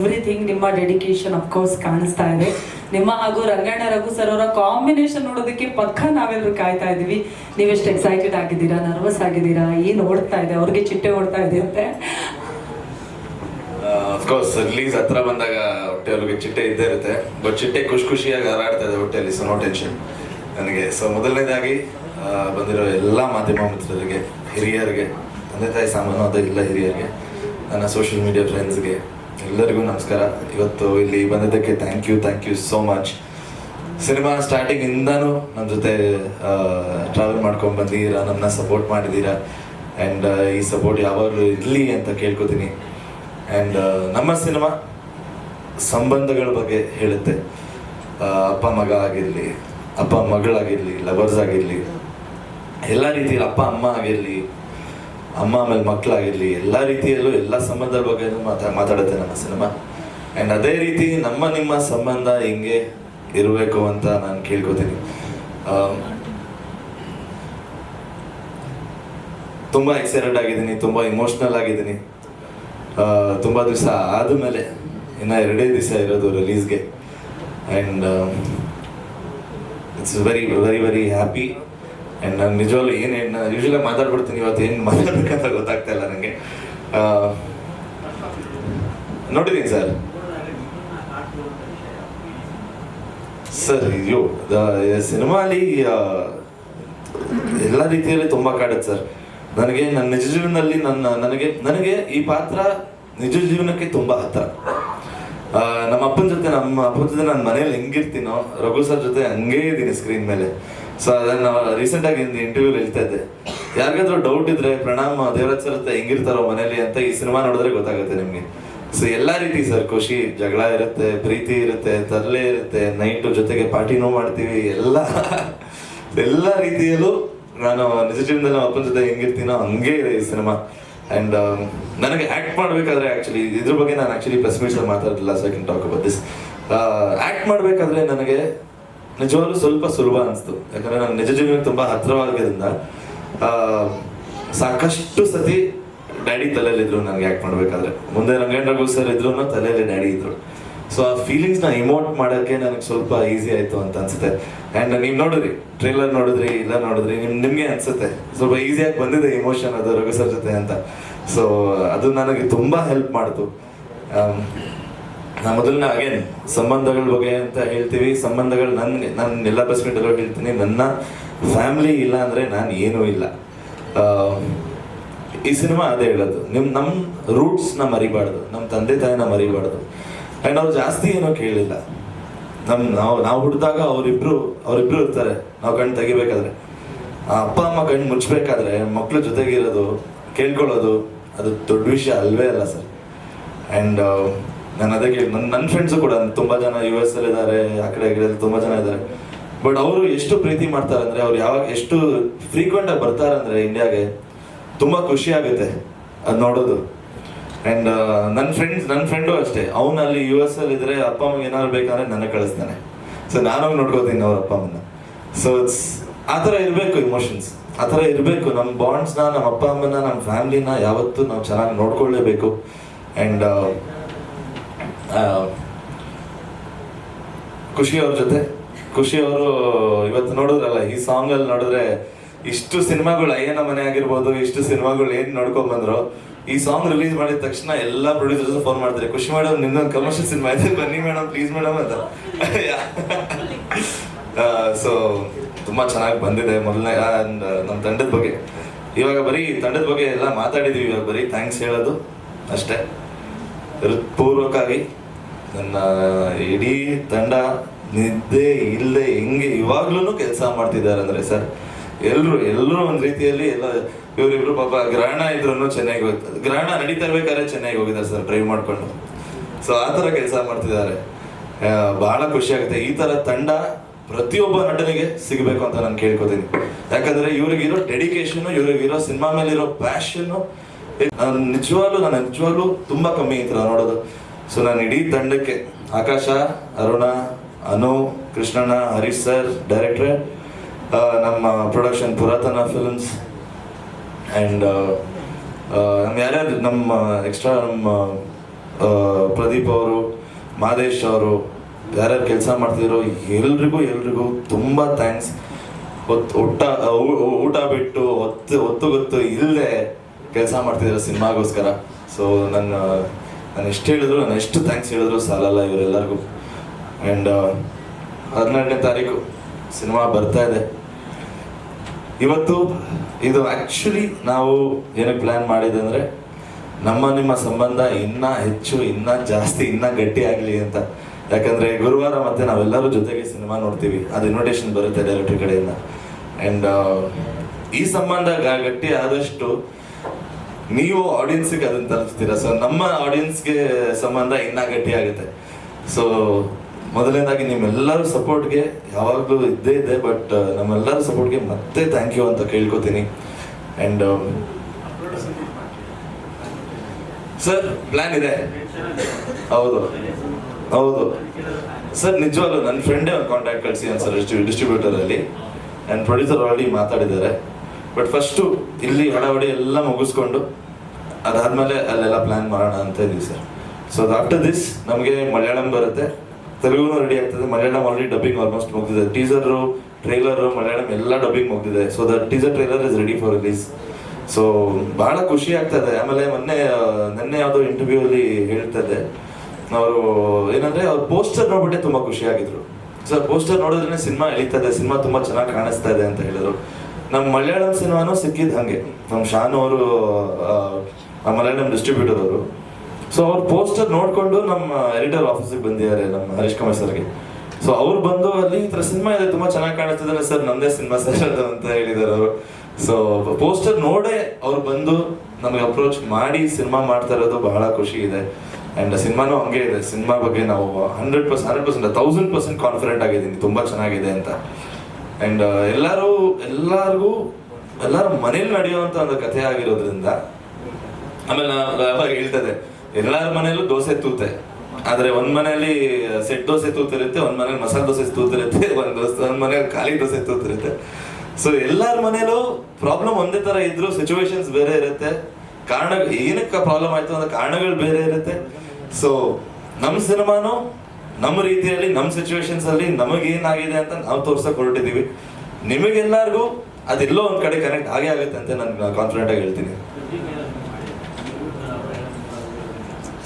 Everything ನಿಮ್ಮ dedication course ಕಾಣಿಸ್ತಾ ಇದೆ. ನಿಮ್ಮ ಹಾಗೂ ರಂಗಣ್ಣ ರಘು ಸರ್ ಅವರ ಕಾಂಬಿನೇಷನ್ ನೋಡೋದಕ್ಕೆ ಪಕ್ಕ ನಾವೆಲ್ಲರೂ ಕಾಯ್ತಾ ಇದೀವಿ ನೀವೆಷ್ಟು ಎಕ್ಸೈಟೆಡ್ ಆಗಿದ್ದೀರಾ ನರ್ವಸ್ ಆಗಿದ್ದೀರಾ, ಏನು ಓಡ್ತಾ ಇದೆ, ಅವ್ರಿಗೆ ಚಿಟ್ಟೆ ಓಡ್ತಾ ಇದೆ ಅಂತೆ? ಅಫ್ಕೋರ್ಸ್ ರಿಲೀಸ್ ಹತ್ರ ಬಂದಾಗ ಹೊಟ್ಟೆ ಅವ್ರಿಗೆ ಚಿಟ್ಟೆ ಇದ್ದೇ ಇರುತ್ತೆ. ಬಟ್ ಚಿಟ್ಟೆ ಖುಷಿ ಖುಷಿಯಾಗಿ ಹಾರಾಡ್ತಾ ಇದೆ ಹೊಟ್ಟೆಯಲ್ಲಿ ಸೊ ನೋ ಟೆನ್ಷನ್ ನನಗೆ ಸೊ ಮೊದಲನೇದಾಗಿ ಬಂದಿರೋ ಎಲ್ಲ ಮಾಧ್ಯಮ ಮಿತ್ರರಿಗೆ, ಹಿರಿಯರಿಗೆ, ತಂದೆ ತಾಯಿ ಸಾಮಾನು ಇಲ್ಲ ಹಿರಿಯರಿಗೆ, ನನ್ನ ಸೋಷಿಯಲ್ ಮೀಡಿಯಾ ಫ್ರೆಂಡ್ಸ್ಗೆ ಎಲ್ಲರಿಗೂ ನಮಸ್ಕಾರ. ಇವತ್ತು ಇಲ್ಲಿ ಬಂದಿದ್ದಕ್ಕೆ thank you thank you so much cinema starting ಇಂದಾನು ನನ್ನ ಜೊತೆ ಟ್ರಾವೆಲ್ ಮಾಡ್ಕೊಂಡು ಬಂದಿದ್ದೀರಾ ನಮ್ಮನ್ನ ಸಪೋರ್ಟ್ ಮಾಡಿದ್ದೀರಾ? ಆ್ಯಂಡ್ ಈ ಸಪೋರ್ಟ್ ಯಾವಾಗಲೂ ಇರಲಿ ಅಂತ ಕೇಳ್ಕೊತೀನಿ. ಆ್ಯಂಡ್ ನಮ್ಮ ಸಿನಿಮಾ ಸಂಬಂಧಗಳ ಬಗ್ಗೆ ಹೇಳುತ್ತೆ. ಅಪ್ಪ ಮಗ ಆಗಿರಲಿ, ಅಪ್ಪ ಮಗಳಾಗಿರಲಿ ಲವರ್ಸ್ ಆಗಿರಲಿ, ಎಲ್ಲ ರೀತಿಯಲ್ಲಿ ಅಪ್ಪ, ಅಮ್ಮ ಆಗಿರಲಿ ಅಮ್ಮ ಆಮೇಲೆ ಮಕ್ಕಳಾಗಿರಲಿ ಎಲ್ಲ ರೀತಿಯಲ್ಲೂ ಎಲ್ಲ ಸಂಬಂಧದ ಬಗ್ಗೆ ಮಾತಾ, ಮಾತಾಡುತ್ತೆ ನಮ್ಮ ಸಿನಿಮಾ. ಆ್ಯಂಡ್ ಅದೇ ರೀತಿ ನಮ್ಮ ನಿಮ್ಮ ಸಂಬಂಧ ಹಿಂಗೆ ಇರಬೇಕು ಅಂತ ನಾನು ಕೇಳ್ಕೊತೀನಿ. ತುಂಬ ಎಕ್ಸೈಟೆಡ್ ಆಗಿದ್ದೀನಿ, ತುಂಬ ಇಮೋಷ್ನಲ್ ಆಗಿದ್ದೀನಿ. ತುಂಬಾ ದಿವಸ ಆದಮೇಲೆ ಇನ್ನ ಎರಡೇ ದಿವಸ ಇರೋದು ರಿಲೀಸ್ಗೆ and it's very very very happy and ನಾನು ನಿಜವಾಗ್ಲೂ ಏನು ಏನು ಯೂಶಲಾಗಿ ಮಾತಾಡ್ಬಿಡ್ತೀನಿ, ಇವತ್ತು ಏನು ಮಾತಾಡ್ಬೇಕಂತ ಗೊತ್ತಾಗ್ತಾ ಇಲ್ಲ ನನಗೆ ನೋಡಿದ್ದೀನಿ ಸರ್. ಸರ್ ಅಯ್ಯೋ ಅಲ್ಲಿ ಎಲ್ಲ ರೀತಿಯಲ್ಲಿ ತುಂಬಾ ಕಾಡುತ್ತೆ ಸರ್. ನನಗೆ ನನ್ನ ನಿಜ ಜೀವನದಲ್ಲಿ ನನ್ನ, ನನಗೆ ನನಗೆ ಈ ಪಾತ್ರ ನಿಜ ಜೀವನಕ್ಕೆ ತುಂಬಾ ಹತ್ರ. ನಮ್ಮ ಅಪ್ಪನ ಜೊತೆ, ನಮ್ಮ ಅಪ್ಪನ ಜೊತೆ ನಾನು ಮನೇಲಿ ಹೆಂಗಿರ್ತೀನೋ, ರಘು ಸರ್ ಜೊತೆ ಹಂಗೇ ಇದ್ದೀನಿ ಸ್ಕ್ರೀನ್ ಮೇಲೆ. ಸೊ ಅದನ್ನ ರೀಸೆಂಟ್ ಆಗಿ ಇಂಟರ್ವ್ಯೂ ಹೇಳ್ತಾ ಇದ್ದೆ. ಯಾರಿಗಾದ್ರೂ ಡೌಟ್ ಇದ್ರೆ ಪ್ರಣಾಮ್ ದೇವರಾಜ್ ಸರ್ ಹೆಂಗಿರ್ತಾರೋ ಮನೇಲಿ ಅಂತ ಈ ಸಿನಿಮಾ ನೋಡಿದ್ರೆ ಗೊತ್ತಾಗುತ್ತೆ ನಿಮ್ಗೆ. ಸೊ ಎಲ್ಲಾ ರೀತಿ ಸರ್, ಖುಷಿ, ಜಗಳ ಇರುತ್ತೆ, ಪ್ರೀತಿ ಇರುತ್ತೆ, ತರಲೆ ಇರುತ್ತೆ ನೈಟ್ ಜೊತೆಗೆ ಪಾರ್ಟಿನೂ ಮಾಡ್ತೀವಿ, ಎಲ್ಲ. ಎಲ್ಲ ರೀತಿಯಲ್ಲೂ ನಾನು ನಿಜ ಜೀವನದಲ್ಲಿ ನಮ್ಮ ಅಪ್ಪನ ಜೊತೆ ಹೆಂಗಿರ್ತೀನೋ ಹಂಗೆ ಇದೆ ಈ ಸಿನಿಮಾ. ಅಂಡ್ ನನಗೆ ಆಕ್ಟ್ ಮಾಡ್ಬೇಕಾದ್ರೆ ಆಕ್ಚುಲಿ ಇದ್ರ ಬಗ್ಗೆ ನಾನು ಆಕ್ಚುಲಿ ಪ್ರೆಸ್ ಮೀಟ್ಸ್ ಮಾತಾಡಲಿಲ್ಲ so I talk about this act ಮಾಡ್ಬೇಕಾದ್ರೆ ನನಗೆ ನಿಜವಾಗ್ಲೂ ಸ್ವಲ್ಪ ಸುಲಭ ಅನಿಸ್ತು. ಯಾಕಂದ್ರೆ ನಾನು ನಿಜ ಜೀವನಕ್ಕೆ ತುಂಬಾ ಹತ್ರವಾಗಿದ್ದರಿಂದ ಆ, ಸಾಕಷ್ಟು ಸತಿ ಡ್ಯಾಡಿ ತಲೆಯಲ್ಲಿದ್ರು ನನಗೆ ಆಕ್ಟ್ ಮಾಡಬೇಕಾದ್ರೆ. ಮುಂದೆ ರಂಗೇಂದ್ರ ಸರ್ ಇದ್ರು ತಲೆಯಲ್ಲಿ ಡ್ಯಾಡಿ ಇದ್ರು. ಸೊ ಆ ಫೀಲಿಂಗ್ಸ್ನ ಇಮೋಟ್ ಮಾಡೋಕ್ಕೆ ನನಗೆ ಸ್ವಲ್ಪ ಈಸಿ ಆಯ್ತು ಅಂತ ಅನ್ಸುತ್ತೆ. ಅಂಡ್ ನೀವು ನೋಡಿದ್ರಿ ಟ್ರೇಲರ್ ನೋಡಿದ್ರಿ ಇಲ್ಲ ನೋಡಿದ್ರಿ ನಿಮ್ ನಿಮ್ಗೆ ಅನ್ಸುತ್ತೆ. ಸ್ವಲ್ಪ ಈಸಿಯಾಗಿ ಬಂದಿದೆ ಇಮೋಷನ್ ಅದು ರಘು ಸರ್ ಜೊತೆ ಅಂತ. ಸೊ ಅದು ನನಗೆ ತುಂಬಾ ಹೆಲ್ಪ್ ಮಾಡ್ತು. ಆಮ್, ನಾ ಮೊದಲನೇ ಅಗೇನ್ ಸಂಬಂಧಗಳ ಬಗ್ಗೆ ಅಂತ ಹೇಳ್ತೀವಿ. ಸಂಬಂಧಗಳು ನನ್ಗೆ ನನ್ನ ಎಲ್ಲ ಪ್ರೆಸ್ ಮೀಟಲ್ಲೂ ಹೇಳ್ತೀನಿ. ನನ್ನ ಫ್ಯಾಮಿಲಿ ಇಲ್ಲ ಅಂದ್ರೆ ನಾನು ಏನೂ ಇಲ್ಲ. ಈ ಸಿನಿಮಾ ಅದೇ ಹೇಳೋದು. ನಿಮ್ಮ ನಮ್ಮ ರೂಟ್ಸ್ನ ಮರಿಬಾರ್ದು. ನಮ್ಮ ತಂದೆ ತಾಯಿನ ಮರಿಬಾರ್ದು. ಆ್ಯಂಡ್ ಅವ್ರು ಜಾಸ್ತಿ ಏನೋ ಕೇಳಿಲ್ಲ. ನಮ್ಮ ನಾವು ನಾವು ಹುಟ್ಟಿದಾಗ ಅವರಿಬ್ರು ಅವರಿಬ್ರು ಇರ್ತಾರೆ. ನಾವು ಕಣ್ಣು ತೆಗಿಬೇಕಾದ್ರೆ. ಅಪ್ಪ, ಅಮ್ಮ ಕಣ್ಣು ಮುಚ್ಚಬೇಕಾದ್ರೆ ಮಕ್ಕಳ ಜೊತೆಗಿರೋದು, ಕೇಳ್ಕೊಳ್ಳೋದು, ಅದು ದೊಡ್ಡ ವಿಷಯ ಅಲ್ವೇ ಅಲ್ಲ ಸರ್. ಆ್ಯಂಡ್ ನಾನು ಅದಕ್ಕೆ ನನ್ನ ನನ್ನ ಫ್ರೆಂಡ್ಸು ಕೂಡ, ತುಂಬ ಜನ ಯು ಎಸ್ ಅಲ್ಲಿ ಇದ್ದಾರೆ, ಆ ಕಡೆ ಕಡೆ ತುಂಬ ಜನ ಇದ್ದಾರೆ. ಬಟ್ ಅವರು ಎಷ್ಟು ಪ್ರೀತಿ ಮಾಡ್ತಾರೆ ಅಂದ್ರೆ, ಅವ್ರು ಯಾವಾಗ ಎಷ್ಟು ಫ್ರೀಕ್ವೆಂಟ್ ಆಗಿ ಬರ್ತಾರೆ ಅಂದ್ರೆ ಇಂಡಿಯಾಗೆ ತುಂಬಾ ಖುಷಿ ಆಗುತ್ತೆ ಅದು ನೋಡೋದು. ಆ್ಯಂಡ್ ನನ್ನ ಫ್ರೆಂಡ್ಸ್ ನನ್ನ ಫ್ರೆಂಡು ಅಷ್ಟೇ. ಅವನಲ್ಲಿ ಯು ಎಸ್ ಅಲ್ಲಿ ಇದ್ರೆ ಅಪ್ಪ ಅಮ್ಮಗೆ ಏನಾದ್ರು ಬೇಕಾದ್ರೆ ನನಗೆ ಕಳಿಸ್ತಾನೆ. ಸೊ ನಾನು ಹೋಗಿ ನೋಡ್ಕೋತೀನಿ ಅವ್ರ ಅಪ್ಪ ಅಮ್ಮನ ಸೊ ಆ ಥರ ಇರಬೇಕು ಇಮೋಷನ್ಸ್ ಆ ಥರ ಇರಬೇಕು. ನಮ್ಮ ಬಾಂಡ್ಸ್ನ ನಮ್ಮ ಅಪ್ಪ ಅಮ್ಮನ ನಮ್ಮ ಫ್ಯಾಮಿಲಿನ ಯಾವತ್ತೂ ನಾವು ಚೆನ್ನಾಗಿ ನೋಡ್ಕೊಳ್ಳೇಬೇಕು ಆ್ಯಂಡ್ ಖುಷಿ ಅವ್ರ ಜೊತೆ. ಖುಷಿ ಅವರು ಇವತ್ತು ನೋಡಿದ್ರಲ್ಲ, ಈ ಸಾಂಗ್ ಅಲ್ಲಿ ನೋಡಿದ್ರೆ ಇಷ್ಟು ಸಿನಿಮಾಗಳು ಅಯ್ಯನ ಮನೆ ಆಗಿರ್ಬೋದು, ಇಷ್ಟು ಸಿನಿಮಾಗಳು ಏನ್ ನೋಡ್ಕೊಂಡ್ ಬಂದ್ರು, ಈ ಸಾಂಗ್ ರಿಲೀಸ್ ಮಾಡಿದ ತಕ್ಷಣ ಎಲ್ಲ ಪ್ರೊಡ್ಯೂಸರ್ಸ್ ಫೋನ್ ಮಾಡ್ತಾರೆ. ಖುಷಿ ಮೇಡಮ್ ನಿನ್ನೊಂದು ಕಮರ್ಷಿಯಲ್ ಸಿನಿಮಾ ಇದೆ, ಬನ್ನಿ ಮೇಡಮ್ ಪ್ಲೀಸ್ ಮೇಡಮ್ ಅಂತ. ಸೊ ತುಂಬಾ ಚೆನ್ನಾಗಿ ಬಂದಿದೆ ಮೊದಲನೇ ನಮ್ಮ ತಂಡದ ಬಗ್ಗೆ. ಇವಾಗ ಬರೀ ತಂಡದ ಬಗ್ಗೆ ಎಲ್ಲ ಮಾತಾಡಿದೀವಿ ಇವಾಗ ಬರೀ ಥ್ಯಾಂಕ್ಸ್ ಹೇಳೋದು ಅಷ್ಟೇ. ಹೃತ್ಪೂರ್ವಕವಾಗಿ ನನ್ನ ಇಡೀ ತಂಡ ನಿದ್ದೆ ಇಲ್ಲದೆ ಹೆಂಗೆ ಇವಾಗ್ಲೂ ಕೆಲಸ ಮಾಡ್ತಿದ್ದಾರೆ ಅಂದ್ರೆ ಸರ್, ಎಲ್ರು ಎಲ್ಲರೂ ಒಂದ್ ರೀತಿಯಲ್ಲಿ ಎಲ್ಲ ಇವರಿಬ್ರು ಪಾಪ ಗ್ರಹಣ ಇದ್ರು ಚೆನ್ನಾಗಿ ಹೋಗ್ತದೆ ಗ್ರಹಣ ನಡೀತಾ ಇರ್ಬೇಕಾದ್ರೆ ಚೆನ್ನಾಗಿ ಹೋಗಿದ್ದಾರೆ ಸರ್ ಡ್ರೈವ್ ಮಾಡ್ಕೊಂಡು. ಸೊ ಆ ಥರ ಕೆಲಸ ಮಾಡ್ತಿದ್ದಾರೆ. ಬಹಳ ಖುಷಿ ಆಗುತ್ತೆ. ಈ ತರ ತಂಡ ಪ್ರತಿಯೊಬ್ಬ ನಟನಿಗೆ ಸಿಗಬೇಕು ಅಂತ ನಾನು ಕೇಳ್ಕೊತೀನಿ. ಯಾಕಂದ್ರೆ ಇವ್ರಿಗಿರೋ ಡೆಡಿಕೇಶನ್ ಇವ್ರಿಗಿರೋ ಸಿನಿಮಾ ಮೇಲಿರೋ ಪ್ಯಾಷನ್ ನಿಜವಾಗ್ಲೂ, ನಾನು ನಿಜವಾಗ್ಲೂ ತುಂಬಾ ಕಮ್ಮಿ ಈ ಥರ ನೋಡೋದು. ಸೊ ನಾನು ಇಡೀ ತಂಡಕ್ಕೆ ಆಕಾಶ, ಅರುಣ, ಅನು, ಕೃಷ್ಣಣ್ಣ, ಹರೀಶ್ ಸರ್ ಡೈರೆಕ್ಟ್ರೆ ನಮ್ಮ ಪ್ರೊಡಕ್ಷನ್ ಪುರಾತನ ಫಿಲ್ಮ್ಸ್ ಆ್ಯಂಡ್ ನಮ್ಮ ಯಾರ್ಯಾರು, ನಮ್ಮ ಎಕ್ಸ್ಟ್ರಾ ನಮ್ಮ ಪ್ರದೀಪ್ ಅವರು, ಮಾದೇಶ್ ಅವರು, ಯಾರ್ಯಾರು ಕೆಲಸ ಮಾಡ್ತಿದ್ರು, ಎಲ್ರಿಗೂ ಎಲ್ರಿಗೂ ತುಂಬ ಥ್ಯಾಂಕ್ಸ್ ಹೊತ್ತು ಊಟ ಊಟ ಬಿಟ್ಟು ಹೊತ್ತು ಹೊತ್ತು ಗೊತ್ತು ಇಲ್ಲದೆ ಕೆಲಸ ಮಾಡ್ತಿದ್ರು ಸಿನಿಮಾಗೋಸ್ಕರ? ಸೊ ನನ್ನ ನಾನು ಎಷ್ಟು ಹೇಳಿದ್ರು, ನಾನು ಎಷ್ಟು ಥ್ಯಾಂಕ್ಸ್ ಹೇಳಿದ್ರು ಸಾಲಲ್ಲ ಇವರೆಲ್ಲರಿಗೂ. ಆ್ಯಂಡ್ ಹದಿನೆಂಟನೇ ತಾರೀಕು ಸಿನಿಮಾ ಬರ್ತಾ ಇದೆ. ಇವತ್ತು ಇದು ಆ್ಯಕ್ಚುಲಿ ನಾವು ಏನಕ್ಕೆ ಪ್ಲ್ಯಾನ್ ಮಾಡಿದೆ ಅಂದರೆ ನಮ್ಮ ನಿಮ್ಮ ಸಂಬಂಧ ಇನ್ನೂ ಹೆಚ್ಚು, ಇನ್ನೂ ಜಾಸ್ತಿ, ಇನ್ನೂ ಗಟ್ಟಿ ಆಗಲಿ ಅಂತ. ಯಾಕಂದರೆ ಗುರುವಾರ ಮತ್ತೆ ನಾವೆಲ್ಲರೂ ಜೊತೆಗೆ ಸಿನಿಮಾ ನೋಡ್ತೀವಿ. ಅದು ಇನ್ವಿಟೇಷನ್ ಬರುತ್ತೆ ಡೈರೆಕ್ಟರ್ ಕಡೆಯಿಂದ. ಆ್ಯಂಡ್ ಈ ಸಂಬಂಧ ಗಟ್ಟಿ ಆದಷ್ಟು ನೀವು ಆಡಿಯನ್ಸ್ಗೆ ಅದನ್ನ ತಲುಪಿಸ್ತೀರಾ? ಸೊ ನಮ್ಮ ಆಡಿಯನ್ಸ್ಗೆ ಸಂಬಂಧ ಇನ್ನ ಗಟ್ಟಿ ಆಗುತ್ತೆ ಸೊ ಮೊದಲನೇದಾಗಿ ನಿಮ್ಮೆಲ್ಲರ ಸಪೋರ್ಟ್ಗೆ ಯಾವಾಗಲೂ ಇದ್ದೇ ಇದೆ ಬಟ್ ನಮ್ಮೆಲ್ಲರ ಸಪೋರ್ಟ್ಗೆ ಮತ್ತೆ ಥ್ಯಾಂಕ್ ಯು ಅಂತ ಕೇಳ್ಕೊತೀನಿ. ಆ್ಯಂಡ್ ಸರ್ ಪ್ಲ್ಯಾನ್ ಇದೆ. ಹೌದು. ಹೌದು. ಸರ್ ನಿಜವಾಗ್ಲೂ ನನ್ನ ಫ್ರೆಂಡೇ ಒಂದು ಕಾಂಟ್ಯಾಕ್ಟ್ ಕಳಿಸಿ ಅಂತ ಸರ್ ಡಿಸ್ಟ್ರಿಬ್ಯೂಟರ್ ಅಲ್ಲಿ. ಆ್ಯಂಡ್ ಪ್ರೊಡ್ಯೂಸರ್ ಆಲ್ರೆಡಿ ಮಾತಾಡಿದ್ದಾರೆ. ಬಟ್ ಫಸ್ಟು ಇಲ್ಲಿ ಹಡವಡಿ ಎಲ್ಲ ಮುಗಿಸ್ಕೊಂಡು ಅದಾದಮೇಲೆ ಅಲ್ಲೆಲ್ಲ ಪ್ಲ್ಯಾನ್ ಮಾಡೋಣ ಅಂತ ಇದೀವಿ ಸರ್ ಸೊ ಆಫ್ಟರ್ ದಿಸ್ ನಮಗೆ ಮಲಯಾಳಂ ಬರುತ್ತೆ. ತೆಲುಗುನು ರೆಡಿ ಆಗ್ತದೆ. ಮಲಯಾಳಂ ಆಲ್ರೆಡಿ ಡಬ್ಬಿಂಗ್ ಆಲ್ಮೋಸ್ಟ್ ಮುಗಿದಿದೆ. ಟೀಸರು ಟ್ರೈಲರು ಮಲಯಾಳಂ ಎಲ್ಲ ಡಬ್ಬಿಂಗ್ ಮುಗಿದಿದೆ. So the teaser trailer is ready for release so ಬಹಳ ಖುಷಿ ಆಗ್ತದೆ ಆಮೇಲೆ ಮೊನ್ನೆ ನಿನ್ನೆ ನೆನ್ನೆ ಯಾವುದೋ ಇಂಟರ್ವ್ಯೂ ಅಲ್ಲಿ ಹೇಳ್ತದೆ ಅವರು ಏನಂದ್ರೆ ಅವ್ರ ಪೋಸ್ಟರ್ ನೋಡ್ಬಿಟ್ಟೆ ತುಂಬಾ ಖುಷಿ ಆಗಿದ್ರು. ಸರ್ ಪೋಸ್ಟರ್ ನೋಡಿದ್ರೆ ಸಿನಿಮಾ ಎಳಿತದೆ ಸಿನಿಮಾ ತುಂಬಾ ಚೆನ್ನಾಗಿ ಕಾಣಿಸ್ತಾ ಇದೆ ಅಂತ ಹೇಳಿದ್ರು. ನಮ್ಮ ಮಲಯಾಳಂ ಸಿನಿಮಾನು ಸಿಕ್ಕಿದ್ ಹಂಗೆ. ನಮ್ಮ ಶಾನು ಅವರು ಮಲಯಾಳಂ ಡಿಸ್ಟ್ರಿಬ್ಯೂಟರ್ ಅವರು. ಸೊ ಅವ್ರ ಪೋಸ್ಟರ್ ನೋಡ್ಕೊಂಡು ನಮ್ಮ ಎಡಿಟರ್ ಆಫೀಸಿಗೆ ಬಂದಿದ್ದಾರೆ ನಮ್ಮ ಹರೀಶ್ ಕುಮಾರ್ ಸರ್ಗೆ. ಸೊ ಅವ್ರು ಬಂದು ಅಲ್ಲಿ ಈ ಥರ ಸಿನಿಮಾ ಇದೆ, ತುಂಬಾ ಚೆನ್ನಾಗಿ ಕಾಣಿಸ್ತಿದ್ದಾರೆ ಸರ್ ನಮ್ದೇ ಸಿನಿಮಾ ಸರ್ ಅಂತ ಹೇಳಿದ್ದಾರೆ ಅವರು. ಸೊ ಪೋಸ್ಟರ್ ನೋಡೇ ಅವ್ರು ಬಂದು ನಮಗೆ ಅಪ್ರೋಚ್ ಮಾಡಿ ಸಿನಿಮಾ ಮಾಡ್ತಾ ಇರೋದು ಬಹಳ ಖುಷಿ ಇದೆ. ಅಂಡ್ ಸಿನಿಮಾನು ಹಂಗೆ ಇದೆ. ಸಿನಿಮಾ ಬಗ್ಗೆ ನಾವು hundred percent hundred percent thousand percent confident ಆಗಿದ್ದೀನಿ. ತುಂಬಾ ಚೆನ್ನಾಗಿದೆ ಅಂತ. ಅಂಡ್ ಎಲ್ಲರೂ, ಎಲ್ಲರಿಗೂ, ಎಲ್ಲರ ಮನೇಲಿ ನಡೆಯುವಂತ ಒಂದು ಕಥೆ ಆಗಿರೋದ್ರಿಂದ, ಆಮೇಲೆ ಯಾವಾಗ ಹೇಳ್ತದೆ, ಎಲ್ಲರ ಮನೆಯಲ್ಲೂ ದೋಸೆ ತೂತೆ. ಆದ್ರೆ ಒಂದ್ ಮನೆಯಲ್ಲಿ ಸೆಟ್ ದೋಸೆ ತೂತಿರುತ್ತೆ, ಒಂದ್ ಮನೇಲಿ ಮಸಾಲೆ ದೋಸೆ ತೂತಿರುತ್ತೆ, ಒಂದ್ ದೋಸೆ, ಒಂದ್ ಮನೇಲಿ ಖಾಲಿ ದೋಸೆ ತೂತಿರುತ್ತೆ. ಸೊ ಎಲ್ಲರ ಮನೇಲೂ ಪ್ರಾಬ್ಲಮ್ ಒಂದೇ ತರ ಇದ್ರು ಸಿಚುವೇಶನ್ಸ್ ಬೇರೆ ಇರುತ್ತೆ. ಕಾರಣ, ಏನಕ್ಕೆ ಪ್ರಾಬ್ಲಮ್ ಆಯ್ತು ಅನ್ನೋ ಕಾರಣಗಳು ಬೇರೆ ಇರುತ್ತೆ. ಸೊ ನಮ್ಮ ಸಿನಿಮಾನು ನಮ್ಮ ರೀತಿಯಲ್ಲಿ, ನಮ್ಮ ಸಿಚುವೇಶನ್ಸ್ ಅಲ್ಲಿ ನಮಗೇನಾಗಿದೆ ಅಂತ ನಾವು ತೋರ್ಸಕ್ ಹೊರಟಿದ್ದೀವಿ ನಿಮಗೆಲ್ಲರಿಗೂ ಅದೆಲ್ಲೋ ಒಂದ್ ಕಡೆ ಕನೆಕ್ಟ್ ಆಗೇ ಆಗುತ್ತೆ ಅಂತ ನಾನು ಕಾನ್ಫಿಡೆಂಟ್ ಆಗಿ ಹೇಳ್ತೀನಿ.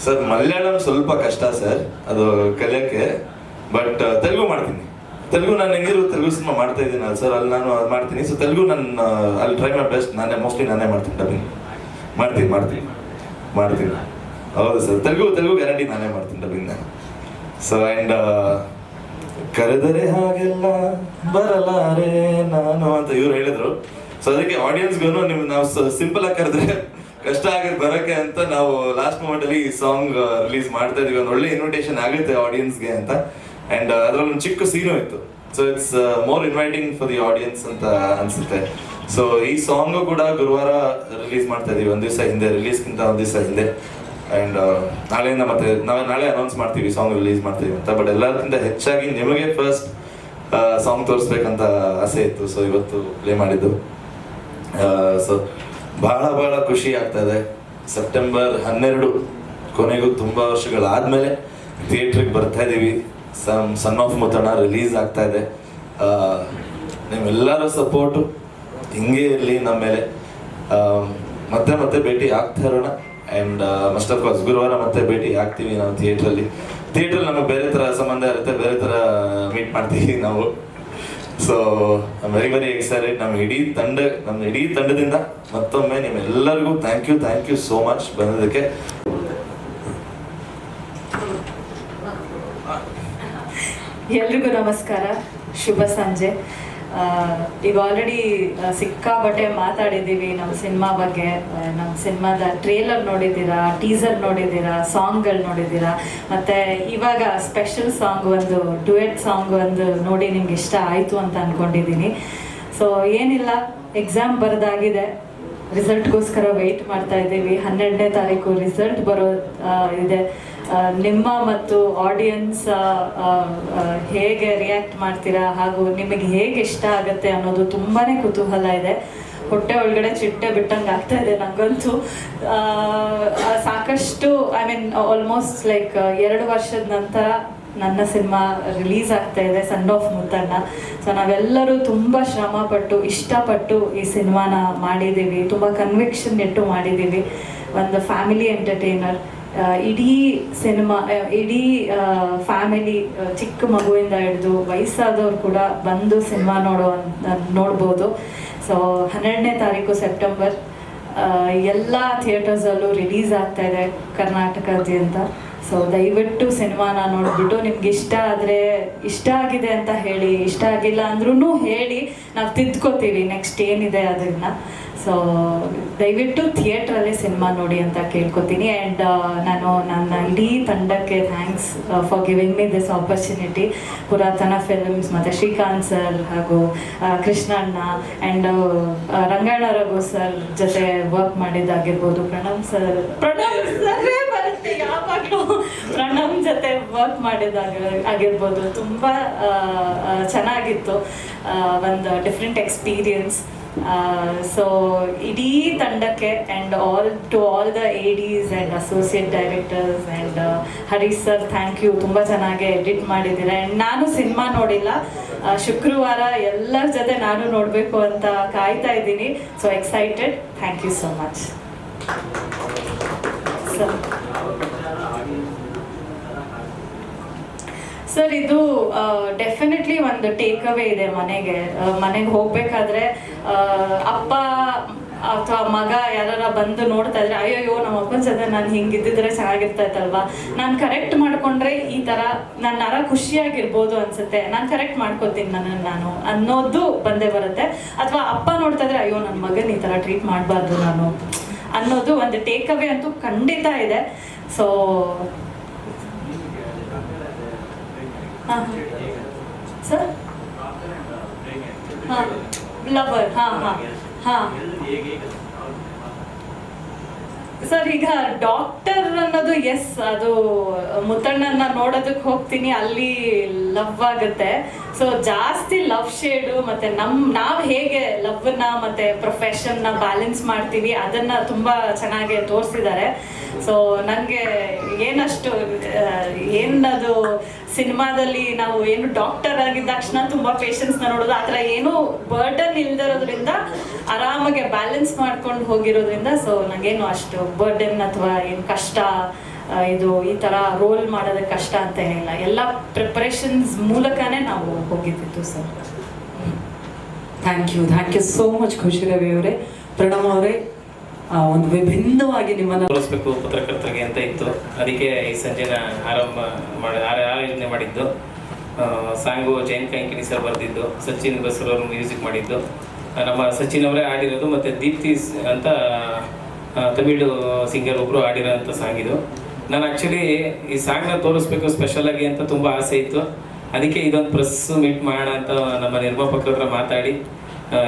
ಸರ್, ಮಲಯಾಳಂ ಸ್ವಲ್ಪ ಕಷ್ಟ ಸರ್, ಅದು ಕಲಿಯಕ್ಕೆ ಬಟ್ ತೆಲುಗು ಮಾಡ್ತೀನಿ. ತೆಲುಗು ನಾನು ಹೆಂಗಿರು ತೆಲುಗು ಸಿನಿಮಾ ಮಾಡ್ತಾ ಇದ್ದೀನಿ ಸರ್, ಅಲ್ಲಿ ನಾನು ಅದು ಮಾಡ್ತೀನಿ. ಸೊ ತೆಲುಗು ನನ್ನ ಅಲ್ಲಿ ಟ್ರೈ ಮಾಡಿ ಬೆಸ್ಟ್ ನಾನೇ ಮೋಸ್ಟ್ಲಿ ನಾನೇ ಮಾಡ್ತೀನಿ ಡಬ್ಬಿಂಗ್ ಮಾಡ್ತೀನಿ ಮಾಡ್ತೀನಿ ಮಾಡ್ತೀನಿ. ಹೌದು ಸರ್, ತೆಲುಗು ತೆಲುಗು ಗ್ಯಾರಂಟಿ ನಾನೇ ಮಾಡ್ತೀನಿ ಡಬ್ಬಿಂಗ್ ಸೊ ಆ್ಯಂಡ್ ಕರೆದರೆ ಹಾಗೆಲ್ಲ ಬರಲಾರೆ ನಾನು ಅಂತ ಇವ್ರು ಹೇಳಿದ್ರು. ಸೊ ಅದಕ್ಕೆ ಆಡಿಯನ್ಸ್ಗೂ ನಿಮ್, ನಾವು ಸಿಂಪಲ್ ಆಗಿ ಕರೆದ್ರೆ ಕಷ್ಟ ಆಗತ್ತೆ ಬರಕ್ಕೆ ಅಂತ ನಾವು ಲಾಸ್ಟ್ ಮೂಮೆಂಟ್ ಅಲ್ಲಿ ಈ ಸಾಂಗ್ ರಿಲೀಸ್ ಮಾಡ್ತಾ ಇದೀವಿ. ಒಂದು ಒಳ್ಳೆ ಇನ್ವಿಟೇಷನ್ ಆಗುತ್ತೆ ಆಡಿಯನ್ಸ್ಗೆ ಅಂತ. ಅಂಡ್ ಅದ್ರಲ್ಲಿ ಒಂದು ಚಿಕ್ಕ ಸೀನು ಇತ್ತು so it's more inviting for the audience ಅಂತ ಅನ್ಸುತ್ತೆ. ಸೊ ಈ ಸಾಂಗು ಕೂಡ ಗುರುವಾರ ರಿಲೀಸ್ ಮಾಡ್ತಾ ಇದೀವಿ. ಒಂದ್ ದಿವಸ ಹಿಂದೆ ರಿಲೀಸ್ಗಿಂತ ಒಂದ್ ದಿವಸ ಹಿಂದೆ. ಅಂಡ್ ನಾಳೆಯಿಂದ ಮತ್ತೆ ನಾವು ನಾಳೆ ಅನೌನ್ಸ್ ಮಾಡ್ತೀವಿ ಸಾಂಗ್ ರಿಲೀಸ್ ಮಾಡ್ತೀವಿ ಅಂತ. ಬಟ್ ಎಲ್ಲದಕ್ಕಿಂತ ಹೆಚ್ಚಾಗಿ ನಿಮಗೆ ಫಸ್ಟ್ ಸಾಂಗ್ ತೋರಿಸ್ಬೇಕಂತ ಆಸೆ ಇತ್ತು. ಸೊ ಇವತ್ತು ಪ್ಲೇ ಮಾಡಿದ್ದು. ಸೊ ಬಹಳ ಬಹಳ ಖುಷಿ ಆಗ್ತಾ ಇದೆ. ಸೆಪ್ಟೆಂಬರ್ ಹನ್ನೆರಡು ಕೊನೆಗೂ ತುಂಬ ವರ್ಷಗಳಾದ್ಮೇಲೆ ಥಿಯೇಟ್ರಿಗೆ ಬರ್ತಾ ಇದ್ದೀವಿ some son of Muthanna release ಆಗ್ತಾ ಇದೆ. ನಿಮ್ಮೆಲ್ಲರ ಸಪೋರ್ಟು ಹಿಂಗೆ ಇರಲಿ ನಮ್ಮ ಮೇಲೆ ಮತ್ತೆ ಮತ್ತೆ ಭೇಟಿ ಆಗ್ತಾ ಇರೋಣ. ಆ್ಯಂಡ್ ಮಸ್ಟ್ ಆಫ್ ಕೋರ್ಸ್ ಗುರುವಾರ ಮತ್ತೆ ಭೇಟಿ ಆಗ್ತೀವಿ ನಾವು ಥಿಯೇಟ್ರಲ್ಲಿ ಥಿಯೇಟ್ರಲ್ಲಿ ನಮಗೆ ಬೇರೆ ಥರ ಸಂಬಂಧ ಇರುತ್ತೆ, ಬೇರೆ ಥರ ಮೀಟ್ ಮಾಡ್ತೀವಿ ನಾವು. ಸೊ ವೆರಿ ವೆರಿ ಎಕ್ಸೈಟೆಡ್ ನಮ್ಮ ಇಡೀ ತಂಡ ನಮ್ಮ ಇಡೀ ತಂಡದಿಂದ ಮತ್ತೊಮ್ಮೆ ನಿಮ್ಮೆಲ್ಲರಿಗೂ thank you thank you so much ಬಂದಿದ್ದಕ್ಕೆ ಎಲ್ರಿಗೂ ನಮಸ್ಕಾರ. ಶುಭ ಸಂಜೆ. ಈಗ ಆಲ್ರೆಡಿ ಸಿಕ್ಕಾಪಟ್ಟೆ ಮಾತಾಡಿದ್ದೀವಿ ನಮ್ಮ ಸಿನಿಮಾ ಬಗ್ಗೆ. ನಮ್ಮ ಸಿನಿಮಾದ ಟ್ರೇಲರ್ ನೋಡಿದ್ದೀರಾ ಟೀಸರ್ ನೋಡಿದ್ದೀರಾ ಸಾಂಗ್ಗಳು ನೋಡಿದ್ದೀರಾ? ಮತ್ತು ಇವಾಗ ಸ್ಪೆಷಲ್ ಸಾಂಗ್ ಒಂದು ಡುಯೆಟ್ ಸಾಂಗ್ ಒಂದು ನೋಡಿ ನಿಮ್ಗೆ ಇಷ್ಟ ಆಯಿತು ಅಂತ ಅಂದ್ಕೊಂಡಿದ್ದೀನಿ ಸೊ ಏನಿಲ್ಲ ಎಕ್ಸಾಮ್ ಬರೋದಾಗಿದೆ. ರಿಸಲ್ಟ್ಗೋಸ್ಕರ ವೆಯ್ಟ್ ಮಾಡ್ತಾ ಇದ್ದೀವಿ. ಹನ್ನೆರಡನೇ ತಾರೀಕು ರಿಸಲ್ಟ್ ಬರೋ ಇದೆ. ನಿಮ್ಮ ಮತ್ತು ಆಡಿಯನ್ಸ್ ಹೇಗೆ ರಿಯಾಕ್ಟ್ ಮಾಡ್ತೀರಾ ಹಾಗೂ ನಿಮಗೆ ಹೇಗೆ ಇಷ್ಟ ಆಗುತ್ತೆ ಅನ್ನೋದು ತುಂಬಾನೇ ಕುತೂಹಲ ಇದೆ. ಹೊಟ್ಟೆ ಒಳಗಡೆ ಚಿಟ್ಟೆ ಬಿಟ್ಟಂಗೆ ಆಗ್ತಾ ಇದೆ ನಂಗಂತೂ. ಆ, ಆ, ಸಾಕಷ್ಟು ಐ ಮೀನ್ ಆಲ್ಮೋಸ್ಟ್ ಲೈಕ್ ಎರಡು ವರ್ಷದ ನಂತರ ನನ್ನ ಸಿನಿಮಾ ರಿಲೀಸ್ ಆಗ್ತಾ ಇದೆ ಸನ್ ಆಫ್ ಮುತ್ತಣ್ಣ ಸೊ ನಾವೆಲ್ಲರೂ ತುಂಬ ಶ್ರಮಪಟ್ಟು ಇಷ್ಟಪಟ್ಟು ಈ ಸಿನಿಮಾನ ಮಾಡಿದ್ದೀವಿ. ತುಂಬ ಕನ್ವಿಕ್ಷನ್ ಇಟ್ಟು ಮಾಡಿದ್ದೀವಿ. ಒಂದು ಫ್ಯಾಮಿಲಿ ಎಂಟರ್ಟೈನರ್ ಇಡೀ ಸಿನಿಮಾ ಇಡೀ ಫ್ಯಾಮಿಲಿ ಚಿಕ್ಕ ಮಗುವಿಂದ ಹಿಡಿದು ವಯಸ್ಸಾದವ್ರು ಕೂಡ ಬಂದು ಸಿನಿಮಾ ನೋಡೋ ನೋಡ್ಬೋದು. ಸೊ ಹನ್ನೆರಡನೇ ತಾರೀಕು ಸೆಪ್ಟೆಂಬರ್ ಎಲ್ಲ ಥಿಯೇಟರ್ಸಲ್ಲೂ ರಿಲೀಸ್ ಆಗ್ತಾ ಇದೆ ಕರ್ನಾಟಕದಾದ್ಯಂತ ಸೊ ದಯವಿಟ್ಟು ಸಿನಿಮಾನ ನೋಡಿಬಿಟ್ಟು ನಿಮ್ಗೆ ಇಷ್ಟ ಆದರೆ ಇಷ್ಟ ಆಗಿದೆ ಅಂತ ಹೇಳಿ, ಇಷ್ಟ ಆಗಿಲ್ಲ ಅಂದ್ರೂ ಹೇಳಿ ನಾವು ತಿದ್ಕೋತೀವಿ ನೆಕ್ಸ್ಟ್ ಏನಿದೆ ಅದನ್ನ ಸೊ ದಯವಿಟ್ಟು ಥಿಯೇಟ್ರಲ್ಲೇ ಸಿನಿಮಾ ನೋಡಿ ಅಂತ ಕೇಳ್ಕೊತೀನಿ ಆ್ಯಂಡ್ ನಾನು ನನ್ನ ಇಡೀ ತಂಡಕ್ಕೆ thanks for giving me this opportunity Puratana films ಮತ್ತು ಶ್ರೀಕಾಂತ್ ಸರ್ ಹಾಗೂ ಕೃಷ್ಣಣ್ಣ ಆ್ಯಂಡ್ ರಂಗಣ್ಣ ರಘು ಸರ್ ಜೊತೆ ವರ್ಕ್ ಮಾಡಿದ್ದಾಗಿರ್ಬೋದು. ಪ್ರಣಾಮ್ ಸರ್ ಪ್ರಣಾಮ್ ಸರ್ ಪ್ರಣಮ್ ಜೊತೆ ವರ್ಕ್ ಮಾಡಿದಾಗ ಆಗಿರ್ಬೋದು, ತುಂಬ ಚೆನ್ನಾಗಿತ್ತು ಒಂದು ಡಿಫ್ರೆಂಟ್ ಎಕ್ಸ್ಪೀರಿಯನ್ಸ್ ಸೊ ಇಡೀ ತಂಡಕ್ಕೆ and all to all the A and associate directors and Harish sir thank you ತುಂಬ ಚೆನ್ನಾಗಿ ಎಡಿಟ್ ಮಾಡಿದ್ದೀರ. ಆ್ಯಂಡ್ ನಾನು ಸಿನಿಮಾ ನೋಡಿಲ್ಲ. ಶುಕ್ರವಾರ ಎಲ್ಲರ ಜೊತೆ ನಾನು ನೋಡಬೇಕು ಅಂತ ಕಾಯ್ತಾ ಇದ್ದೀನಿ. So excited thank you so much sir sir ಇದು ಡೆಫಿನೆಟ್ಲಿ ಒಂದು ಟೇಕ್ ಅವೇ ಇದೆ ಮನೆಗೆ. ಮನೆಗೆ ಹೋಗ್ಬೇಕಾದ್ರೆ ಅಪ್ಪ ಅಥವಾ ಮಗ ಯಾರ ಬಂದು ನೋಡ್ತಾ ಇದ್ರೆ, ಅಯ್ಯಯ್ಯೋ, ನಮ್ಮ ಅಪ್ಪನ ಜೊತೆ ನಾನು ಹಿಂಗಿದ್ದಿದ್ರೆ ಚೆನ್ನಾಗಿರ್ತಾ ಇತ್ತಲ್ವಾ? ನಾನು ಕರೆಕ್ಟ್ ಮಾಡ್ಕೊಂಡ್ರೆ ಈ ತರ ನನ್ನ ನರ ಖುಷಿಯಾಗಿರ್ಬೋದು ಅನ್ಸುತ್ತೆ. ನಾನು ಕರೆಕ್ಟ್ ಮಾಡ್ಕೋತೀನಿ ನನ್ನ ನಾನು ಅನ್ನೋದು ಬಂದೇ ಬರುತ್ತೆ. ಅಥವಾ ಅಪ್ಪ ನೋಡ್ತಾ ಇದ್ರೆ, ಅಯ್ಯೋ ನನ್ನ ಮಗನ ಈ ತರ ಟ್ರೀಟ್ ಮಾಡಬಾರ್ದು ನಾನು. ಅನ್ನೋದು ಒಂದು ಟೇಕ್ ಅವೇ ಅಂತೂ ಖಂಡಿತ ಇದೆ. ಸೊ ಹಾಂ ಸರ್? ಹಾಂ. ಲವರ್, ಹಾಂ ಹಾಂ ಹಾಂ. ಸರ್, ಈಗ ಡಾಕ್ಟರ್ ಅನ್ನೋದು ಎಸ್ ಅದು ಮುತ್ತಣ್ಣನ ನೋಡೋದಕ್ಕೆ ಹೋಗ್ತೀನಿ, ಅಲ್ಲಿ ಲವ್ ಆಗುತ್ತೆ. ಸೊ ಜಾಸ್ತಿ ಲವ್ ಶೇಡು ಮತ್ತೆ ನಮ್, ನಾವ್ ಹೇಗೆ ಲವ್ನ ಮತ್ತೆ ಪ್ರೊಫೆಷನ್ನ ಬ್ಯಾಲೆನ್ಸ್ ಮಾಡ್ತೀವಿ, ಅದನ್ನ ತುಂಬಾ ಚೆನ್ನಾಗಿ ತೋರಿಸಿದ್ದಾರೆ. ಸೊ ನನಗೆ ಏನಷ್ಟು ಏನದು ಸಿನಿಮಾದಲ್ಲಿ ನಾವು ಏನು ಡಾಕ್ಟರ್ ಆಗಿದ್ದ ತಕ್ಷಣ ತುಂಬಾ ಪೇಷನ್ಸ್ನ ನೋಡೋದು, ಆ ಥರ ಏನು ಬರ್ಡನ್ ಇಲ್ದಿರೋದ್ರಿಂದ ಆರಾಮಾಗಿ ಬ್ಯಾಲೆನ್ಸ್ ಮಾಡ್ಕೊಂಡು ಹೋಗಿರೋದ್ರಿಂದ ಸೊ ನಂಗೇನು ಅಷ್ಟು ಬರ್ಡನ್ ಅಥವಾ ಏನು ಕಷ್ಟ ಇದು ಈ ತರ ರೋಲ್ ಮಾಡೋದಕ್ಕೆ ಕಷ್ಟ ಅಂತ ಏನಿಲ್ಲ. ಎಲ್ಲ ಪ್ರಿಪರೇಷನ್ಸ್ ಮೂಲಕನೇ ನಾವು ಹೋಗಿದ್ದಿತ್ತು sir thank you thank you so much Khushi Ravi ಅವರೇ. ಪ್ರಣಮ್ ಅವರೇ ಆ, ಒಂದು ವಿಭಿನ್ನವಾಗಿ ನಿಮ್ಮನ್ನ ತೋರಿಸ್ಬೇಕು ಪತ್ರಕರ್ತರಿಗೆ ಅಂತ ಇತ್ತು. ಅದಕ್ಕೆ ಈ ಸಂಜೆನ ಆರಂಭ ಮಾಡಿ ಆಯೋಜನೆ ಮಾಡಿದ್ದು. ಸಾಂಗು ಜೈನ್ ಕಂಕಿಣಿ ಸರ್ ಬರೆದಿದ್ದು ಸಚಿನ್ ಬಸರ್ ಅವರು ಮ್ಯೂಸಿಕ್ ಮಾಡಿದ್ದು. ನಮ್ಮ ಸಚಿನ್ ಅವರೇ ಆಡಿರೋದು ಮತ್ತು ದೀಪ್ತಿ ಅಂತ ತಮಿಳು ಸಿಂಗರ್ ಒಬ್ಬರು ಆಡಿರೋಂಥ ಸಾಂಗ್ ಇದು. ನಾನು ಆ್ಯಕ್ಚುಲಿ ಈ ಸಾಂಗ್ನ ತೋರಿಸ್ಬೇಕು ಸ್ಪೆಷಲಾಗಿ ಅಂತ ತುಂಬ ಆಸೆ ಇತ್ತು. ಅದಕ್ಕೆ ಇದೊಂದು ಪ್ರೆಸ್ ಮೀಟ್ ಮಾಡೋಣ ಅಂತ ನಮ್ಮ ನಿರ್ಮಾಪಕರ ಮಾತಾಡಿ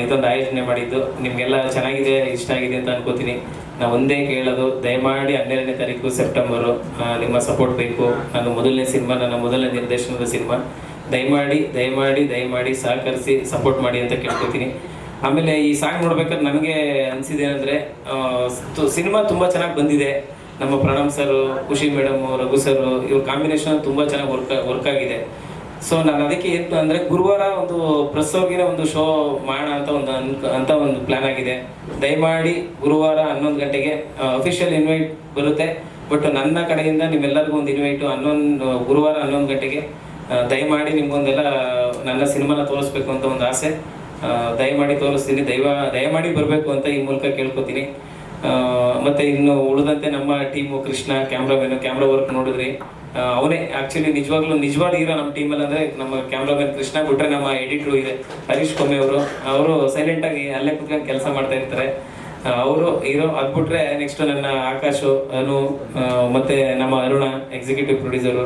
ಇದೊಂದು ಆಯೋಜನೆ ಮಾಡಿದ್ದು. ನಿಮಗೆಲ್ಲ ಚೆನ್ನಾಗಿದೆ, ಇಷ್ಟ ಆಗಿದೆ ಅಂತ ಅನ್ಕೋತೀನಿ. ನಾವು ಒಂದೇ ಕೇಳೋದು, ದಯಮಾಡಿ ಹನ್ನೆರಡನೇ ತಾರೀಕು ಸೆಪ್ಟೆಂಬರು ನಿಮ್ಮ ಸಪೋರ್ಟ್ ಬೇಕು. ನಾನು ಮೊದಲನೇ ಸಿನಿಮಾ, ನನ್ನ ಮೊದಲನೇ ನಿರ್ದೇಶನದ ಸಿನಿಮಾ. ದಯಮಾಡಿ ದಯಮಾಡಿ ದಯಮಾಡಿ ಸಹಕರಿಸಿ ಸಪೋರ್ಟ್ ಮಾಡಿ ಅಂತ ಕೇಳ್ಕೊತೀನಿ. ಆಮೇಲೆ ಈ ಸಾಂಗ್ ನೋಡ್ಬೇಕಾದ್ರೆ ನನಗೆ ಅನಿಸಿದೆ ಅಂದರೆ ಸಿನಿಮಾ ತುಂಬ ಚೆನ್ನಾಗಿ ಬಂದಿದೆ. ನಮ್ಮ Pranam sir, Khushi madam, Raghu sir, ಇವ್ರ ಕಾಂಬಿನೇಷನ್ ತುಂಬ ಚೆನ್ನಾಗಿ ವರ್ಕ್ ವರ್ಕ್ ಆಗಿದೆ. ಸೊ ನಾನು ಅದಕ್ಕೆ ಏನು ಅಂದರೆ ಗುರುವಾರ ಒಂದು ಪ್ರೆಸ್ ಅವ್ರಿಗಿನ ಒಂದು ಶೋ ಮಾಡೋಣ ಅಂತ ಒಂದು ಅನ್ಕ ಅಂತ ಒಂದು ಪ್ಲಾನ್ ಆಗಿದೆ. ದಯಮಾಡಿ ಗುರುವಾರ ಹನ್ನೊಂದು ಗಂಟೆಗೆ ಅಫಿಷಿಯಲ್ ಇನ್ವೈಟ್ ಬರುತ್ತೆ. ಬಟ್ ನನ್ನ ಕಡೆಯಿಂದ ನಿಮ್ಮೆಲ್ಲರಿಗೂ ಒಂದು ಇನ್ವೈಟು ಹನ್ನೊಂದು, ಗುರುವಾರ ಹನ್ನೊಂದು ಗಂಟೆಗೆ ದಯಮಾಡಿ ನಿಮ್ಗೊಂದೆಲ್ಲ, ನನ್ನ ಸಿನಿಮಾನ ತೋರಿಸ್ಬೇಕು ಅಂತ ಒಂದು ಆಸೆ. ದಯಮಾಡಿ ತೋರಿಸ್ತೀನಿ. ದಯವ ದಯಮಾಡಿ ಬರಬೇಕು ಅಂತ ಈ ಮೂಲಕ ಕೇಳ್ಕೊತೀನಿ. ಮತ್ತು ಇನ್ನು ಉಳಿದಂತೆ ನಮ್ಮ team Krishna, cameraman, camera work ನೋಡಿದ್ರಿ ಅವನೇ ಆಕ್ಚುಲಿ ನಿಜವಾಗ್ಲೂ ನಿಜವಾದ ಹೀರೋ ನಮ್ಮ ಟೀಮಲ್ಲಿ ಅಂದ್ರೆ ನಮ್ಮ ಕ್ಯಾಮ್ರಾಮನ್ ಕೃಷ್ಣ ಬಿಟ್ರೆ ನಮ್ಮ ಎಡಿಟ್ರು ಇದೆ, ಹರೀಶ್ ಕೊಮ್ಮೆ ಅವರು. ಅವರು ಸೈಲೆಂಟ್ ಆಗಿ ಅಲ್ಲೇ ಕುತ್ಕೊಂಡು ಕೆಲಸ ಮಾಡ್ತಾ ಇರ್ತಾರೆ. ಅವರು ಹೀರೋ ಅದ್ಬಿಟ್ರೆ ನೆಕ್ಸ್ಟ್ ನನ್ನ ಆಕಾಶು, ಅನು ಮತ್ತೆ ನಮ್ಮ ಅರುಣ ಎಕ್ಸಿಕ್ಯೂಟಿವ್ ಪ್ರೊಡ್ಯೂಸರು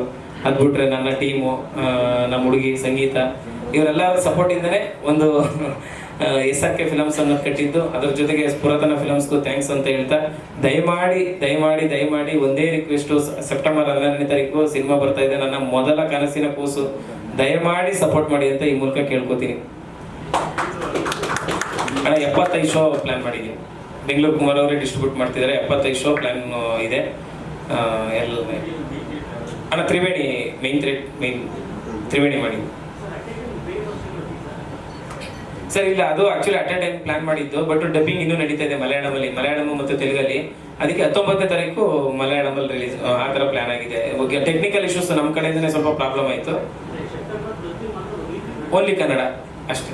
ಅದ್ಬಿಟ್ರೆ ನನ್ನ ಟೀಮು ನಮ್ಮ ಹುಡುಗಿ ಸಂಗೀತ. ಇವರೆಲ್ಲರ ಸಪೋರ್ಟ್ ಇಂದನೇ ಒಂದು ಎಸ್ ಆರ್ ಕೆ ಫಿಲಮ್ಸ್ ಅನ್ನೋದು ಕಟ್ಟಿದ್ದು, ಅದ್ರ ಜೊತೆಗೆ ಪುರಾತನ ಫಿಲಮ್ಸ್ಗೂ ಥ್ಯಾಂಕ್ಸ್ ಅಂತ ಹೇಳ್ತಾ, ದಯಮಾಡಿ ದಯಮಾಡಿ ದಯಮಾಡಿ ಒಂದೇ ರಿಕ್ವೆಸ್ಟು ಸೆಪ್ಟೆಂಬರ್ ಹನ್ನೆರಡನೇ ತಾರೀಕು ಸಿನಿಮಾ ಬರ್ತಾ ಇದೆ, ನನ್ನ ಮೊದಲ ಕನಸಿನ ಕೂಸು. ದಯಮಾಡಿ ಸಪೋರ್ಟ್ ಮಾಡಿ ಅಂತ ಈ ಮೂಲಕ ಕೇಳ್ಕೊತೀನಿ. ಅಣ್ಣ, ಎಪ್ಪತ್ತೈದು ಶೋ ಪ್ಲ್ಯಾನ್ ಮಾಡಿದ್ದೀನಿ. ಬೆಂಗಳೂರು ಕುಮಾರ್ ಅವರೇ ಡಿಸ್ಟ್ರಿಬ್ಯೂಟ್ ಮಾಡ್ತಿದ್ದಾರೆ, ಎಪ್ಪತ್ತೈದು ಶೋ ಪ್ಲ್ಯಾನ್ ಇದೆ. ಎಲ್ಲ ಅಣ್ಣ, Triveni main thread main Triveni ಮಾಡಿ. ಸರ್ ಇಲ್ಲ ಅದು ಆಕ್ಚುಲಿ ಅಟ್ ಟೈಮ್ ಪ್ಲಾನ್ ಮಾಡಿದ್ದು ಬಟ್ ಡಬ್ಬಿಂಗ್ ಇನ್ನೂ ನಡೀತಾ ಇದೆ ಮಲಯಾಳಮಲ್ಲಿ ಮಲಯಾಳಂ ಮತ್ತು ತೆಲುಗಲ್ಲಿ. ಅದಕ್ಕೆ ಹತ್ತೊಂಬತ್ತನೇ ತಾರೀಕು ಮಲಯಾಳಮಲ್ಲಿ ರಿಲೀಸ್ ಆ ಥರ ಪ್ಲಾನ್ ಆಗಿದೆ. ಟೆಕ್ನಿಕಲ್ ಇಶ್ಯೂಸ್ ನಮ್ಮ ಕಡೆಯಿಂದನೇ ಸ್ವಲ್ಪ ಪ್ರಾಬ್ಲಮ್ ಆಯಿತು. ಓನ್ಲಿ ಕನ್ನಡ ಅಷ್ಟೇ.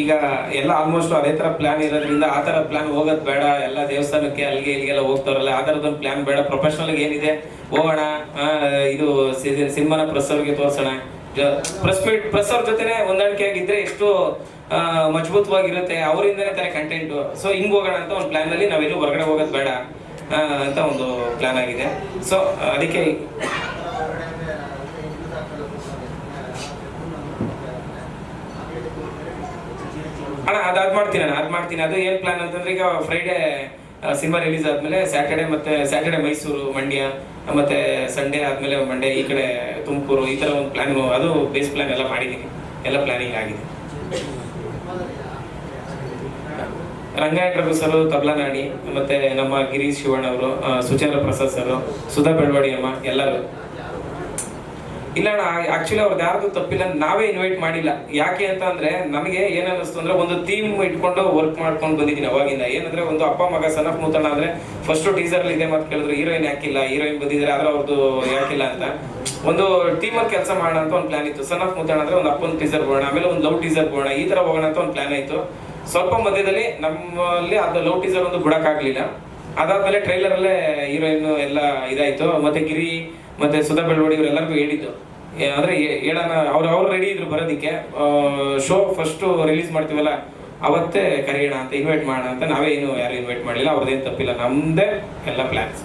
ಈಗ ಎಲ್ಲ ಆಲ್ಮೋಸ್ಟ್ ಅದೇ ತರ ಪ್ಲಾನ್ ಇರೋದ್ರಿಂದ ಆ ತರ ಪ್ಲಾನ್ ಹೋಗೋದ್ ಬೇಡ. ಎಲ್ಲ ದೇವಸ್ಥಾನಕ್ಕೆ ಅಲ್ಲಿಗೆ ಇಲ್ಲಿಗೆಲ್ಲ ಹೋಗ್ತಾರಲ್ಲ, ಆ ತರದೊಂದು ಪ್ಲಾನ್ ಬೇಡ. ಪ್ರೊಫೆಷನಲ್ ಏನಿದೆ? ಹೋಗೋಣ ಇದು ಸಿನಿಮಾನ ಪ್ರೆಸ್ ಅವ್ರಿಗೆ ತೋರ್ಸೋಣ. ಪ್ರೆಸ್ ಪ್ರೆಸ್ ಅವ್ರ ಜೊತೆನೆ ಹೊಂದಾಣಿಕೆ ಆಗಿದ್ರೆ ಎಷ್ಟು ಮಜಬೂತವಾಗಿರುತ್ತೆ. ಅವರಿಂದನೇ ತರ ಕಂಟೆಂಟ್ ಸೊ ಹಿಂಗ್ ಹೋಗೋಣ ಅಂತ ಒಂದು ಪ್ಲಾನ್ ಅಲ್ಲಿ ನಾವೆಲ್ಲೂ ಹೊರಗಡೆ ಹೋಗೋದು ಬೇಡ ಅಂತ ಒಂದು ಪ್ಲಾನ್ ಆಗಿದೆ. ಸೊ ಅದಕ್ಕೆ ಅಣ್ಣ ಅದಾದ್ ಮಾಡ್ತೀನಿ ಅಣ್ಣ ಅದ್ ಮಾಡ್ತೀನಿ. ಅದು ಏನ್ ಪ್ಲಾನ್ ಅಂತಂದ್ರೆ ಈಗ ಫ್ರೈಡೇ ಸಿನಿಮಾ ರಿಲೀಸ್ ಆದ್ಮೇಲೆ ಸ್ಯಾಟರ್ಡೆ ಮತ್ತೆ ಸ್ಯಾಟರ್ಡೆ ಮೈಸೂರು ಮಂಡ್ಯ ಮತ್ತೆ ಸಂಡೇ ಆದ್ಮೇಲೆ ಮಂಡ್ಯ ಈ ಕಡೆ ತುಮಕೂರು, ಈ ಥರ ಒಂದು ಪ್ಲಾನ್ ಅದು ಬೇಸ್ ಪ್ಲಾನ್ ಎಲ್ಲ ಮಾಡಿದ್ದೀನಿ. ಎಲ್ಲ ಪ್ಲಾನಿಂಗ್ ಆಗಿದೆ. ರಂಗಾಯಣ ರಘು ಸರ್, ತಬ್ಲಾ ನಾಡಿ ಮತ್ತೆ ನಮ್ಮ ಗಿರೀಶ್ ಶಿವಣ್ಣ ಅವರು ಸುಚೇಂದ್ರ ಪ್ರಸಾದ್ ಸರ್, ಸುಧಾ ಬೆಳವಾಡಿ ಅಮ್ಮ ಎಲ್ಲರೂ. ಇಲ್ಲ ಆಕ್ಚುಲಿ ಅವ್ರದ್ದು ಯಾರ್ದು ತಪ್ಪಿಲ್ಲ, ನಾವೇ ಇನ್ವೈಟ್ ಮಾಡಿಲ್ಲ. ಯಾಕೆ ಅಂತ ಅಂದ್ರೆ ನಮಗೆ ಏನ್ ಅನ್ನಿಸ್ತು ಅಂದ್ರೆ ಒಂದು ಥೀಮ್ ಇಟ್ಕೊಂಡು ವರ್ಕ್ ಮಾಡ್ಕೊಂಡು ಬಂದಿದ್ದೀನಿ ಅವಾಗಿಂದ. ಏನಂದ್ರೆ ಒಂದು ಅಪ್ಪ ಮಗ ಸನ್ ಆಫ್ ಮೂತಣ್ಣ ಅಂದ್ರೆ ಫಸ್ಟ್ ಟೀಸರ್ ಇದೆ ಮಾತು ಕೇಳಿದ್ರು ಹೀರೋಯಿನ್ ಯಾಕಿಲ್ಲ? ಹೀರೋಯಿನ್ ಬಂದಿದ್ರೆ ಆದ್ರೆ ಅವ್ರದ್ದು ಯಾಕಿಲ್ಲ ಅಂತ. ಒಂದು ಟೀಮ್ ಅಲ್ಲಿ ಕೆಲಸ ಮಾಡೋಣ ಅಂತ ಒಂದು ಪ್ಲಾನ್ ಇತ್ತು. ಸನ್ ಆಫ್ ಮೂತಣ್ಣ ಅಂದ್ರೆ ಒಂದು ಅಪ್ಪನ ಟೀಸರ್ ಹೋಗೋಣ ಆಮೇಲೆ ಒಂದು ಲವ್ ಟೀಸರ್ ಹೋಗೋಣ ಈ ತರ ಹೋಗೋಣ ಅಂತ ಒಂದು ಪ್ಲಾನ್ ಆಯ್ತು. ಸ್ವಲ್ಪ ಮಧ್ಯದಲ್ಲಿ ನಮ್ಮಲ್ಲಿ ಅದು ಲವ್ ಟೀಸರ್ ಒಂದು ಬಿಡಕ್ಕಾಗ್ಲಿಲ್ಲ. ಅದಾದ್ಮೇಲೆ ಟ್ರೈಲರ್ ಅಲ್ಲೇ ಹೀರೋಯಿನ್ ಎಲ್ಲ ಇದಾಯ್ತು. ಮತ್ತೆ ಗಿರಿ ಮತ್ತೆ ಸುಧಾ ಬೆಳವಡಿ ಇವರೆಲ್ಲರಿಗೂ ಹೇಳಿದ್ದು. ಅಂದ್ರೆ ಹೇಳೋಣ, ಅವ್ರು ಅವ್ರು ರೆಡಿ ಇದ್ರು ಬರೋದಕ್ಕೆ. ಶೋ ಫಸ್ಟ್ ರಿಲೀಸ್ ಮಾಡ್ತೀವಲ್ಲ, ಅವತ್ತೇ ಕರೆಯೋಣ ಅಂತ ಇನ್ವೈಟ್ ಮಾಡೋಣ ಅಂತ ನಾವೇ ಏನು ಯಾರು ಇನ್ವೈಟ್ ಮಾಡಲಿಲ್ಲ, ಅವ್ರದ್ದೇನು ತಪ್ಪಿಲ್ಲ, ನಮ್ದೇ ಎಲ್ಲ ಪ್ಲಾನ್ಸ್